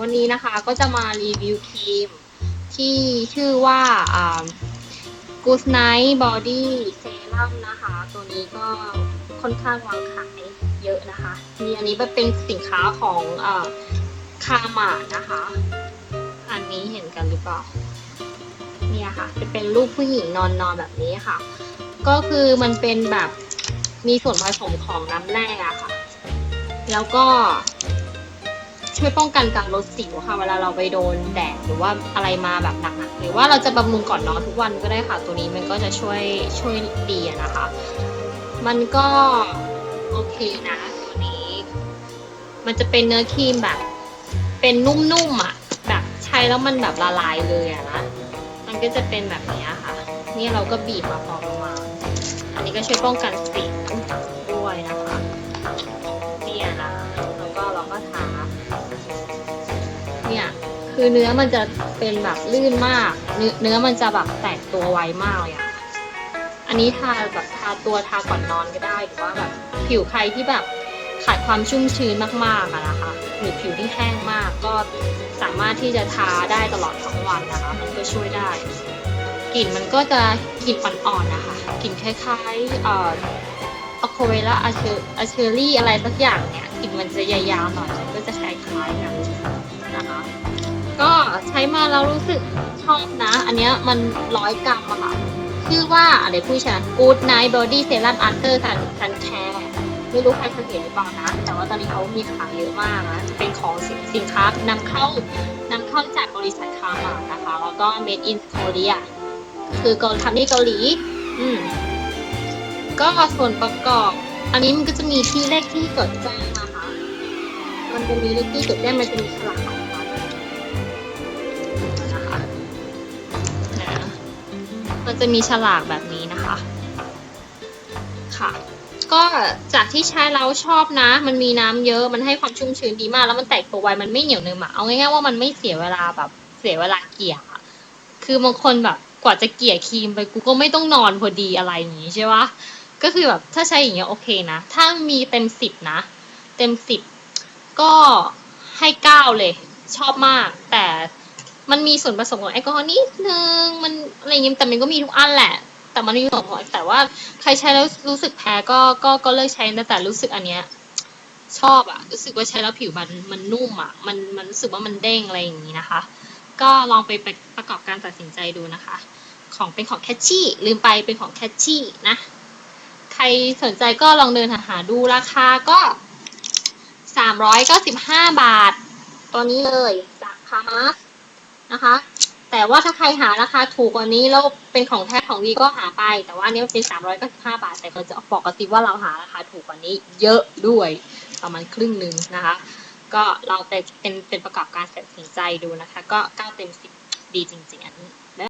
วันนี้นะคะก็จะมารีวิวครีม ที่ชื่อว่าอ่า Good Night Body Serum นะคะ ตัวนี้ก็ค่อนข้างวางขายเยอะนะคะมีอันนี้เป็นสินค้าของอาคามานะคะ อันนี้เห็นกันหรือเปล่า เนี่ยค่ะ จะเป็นรูปผู้หญิงนอนนอนแบบนี้ค่ะ ก็คือมันเป็นแบบมีส่วนผสมของน้ำแร่อะค่ะ แล้วก็ ช่วยป้องกันการลดสิวค่ะ เวลาเราไปโดนแดดหรือว่าอะไรมาแบบหนักๆหรือว่าเราจะบำรุงก่อนนอนทุกวันก็ได้ค่ะ ตัวนี้มันก็จะช่วยช่วยดีนะคะ มันก็โอเคนะ ตัวนี้ มันจะเป็นเนื้อครีมแบบ เป็นนุ่มๆอะ แบบใช้แล้วมันแบบละลายเลยอะนะมันก็จะเป็นแบบนี้ค่ะ นี่เราก็บีบมาพอประมาณอันนี้ก็ช่วยป้องกันสิว คือเนื้อมันจะเป็นแบบลื่นมาก เนื้อเนื้อมันจะแบบแตกตัวไวมากเลยอะอันนี้ทาแบบทาตัวทาก่อนนอนก็ได้หรือว่าแบบผิวใครที่แบบขาดความชุ่มชื้นมากๆอะนะคะ หรือผิวที่แห้งมากก็สามารถที่จะทาได้ตลอดทั้งวันนะคะ มันก็ช่วยได้กลิ่นมันก็จะกลิ่นอ่อนๆนะคะกลิ่นคล้ายๆเอ่ออะโคเวล่าอะเชออะเชอรี่อะไรสักอย่างเนี่ยกลิ่นมันจะยาวๆหน่อยมันก็จะคล้ายๆกันนะคะ ก็ใช้มาแล้วรู้สึกชอบนะ อันเนี้ยมันร้อยกรัมอะค่ะ ชื่อว่าอะไรผู้ชนะ Good Night Body Serum After Sun Sun Care ไม่รู้ใครเคยเห็นหรือเปล่านะ แต่ว่าตอนนี้เขามีขายเยอะมากนะ เป็นของสินค้านำเข้านำเข้าจากบริษัทคามานะคะ แล้วก็ Made in Korea คือเกาทำที่เกาหลี อืม ก็ส่วนประกอบ อันนี้มันก็จะมีที่เลขที่จดแจ้งนะคะ มันจะมีเลขที่จดแจ้งมันจะมีฉลาก มันจะมีฉลากแบบนี้นะคะ ค่ะ ก็จากที่ใช้แล้วชอบนะ มันมีน้ำเยอะ มันให้ความชุ่มชื้นดีมาก แล้วมันแตกตัวไว มันไม่เหนียวเนื้อหมาเอาง่ายๆว่ามันไม่เสียเวลาแบบเสียเวลาเกลี่ยคือบางคนแบบกว่าจะเกลี่ยครีมไปกูก็ไม่ต้องนอนพอดีอะไรอย่างงี้ใช่ปะก็คือแบบถ้าใช้อย่างเงี้ยโอเคนะ ถ้ามีเต็มสิบนะ เต็มสิบก็ให้เก้าเลย ชอบมาก แต่ มันมีส่วนผสมของแอลกอฮอล์นิดนึงมันอะไรเงี้ยแต่มันก็มีทุกอันแหละ แต่มันมีส่วนของแต่ว่าใครใช้แล้วรู้สึกแพ้ก็ก็ก็เลิกใช้นะแต่รู้สึกอันเนี้ยชอบอะรู้สึกว่าใช้แล้วผิวมันมันนุ่มอะมันมันรู้สึกว่ามันเด้งอะไรอย่างนี้นะคะ ก็ลองไปประประกอบการตัดสินใจดูนะคะ ของเป็นของแคชชี่ลืมไปเป็นของแคชชี่นะ ใครสนใจก็ลองเดินหาหาดูราคาก็สามร้อยเก้าสิบห้าบาท ตัวนี้เลยจากพามา นะคะ แต่ว่าถ้าใครหาราคาถูกกว่านี้แล้วเป็นของแท้ของดีก็หาไป แต่ว่านี้มันเป็นสามร้อยเก้าสิบห้าบาท แต่เราจะบอกกระติว่าเราหาราคาถูกกว่านี้ เยอะด้วยประมาณครึ่งหนึ่งนะคะ ก็เราเป็นเป็นประกอบการตัดสินใจดูนะคะ ก็เก้าเต็มสิบดีจริง ๆ อันนี้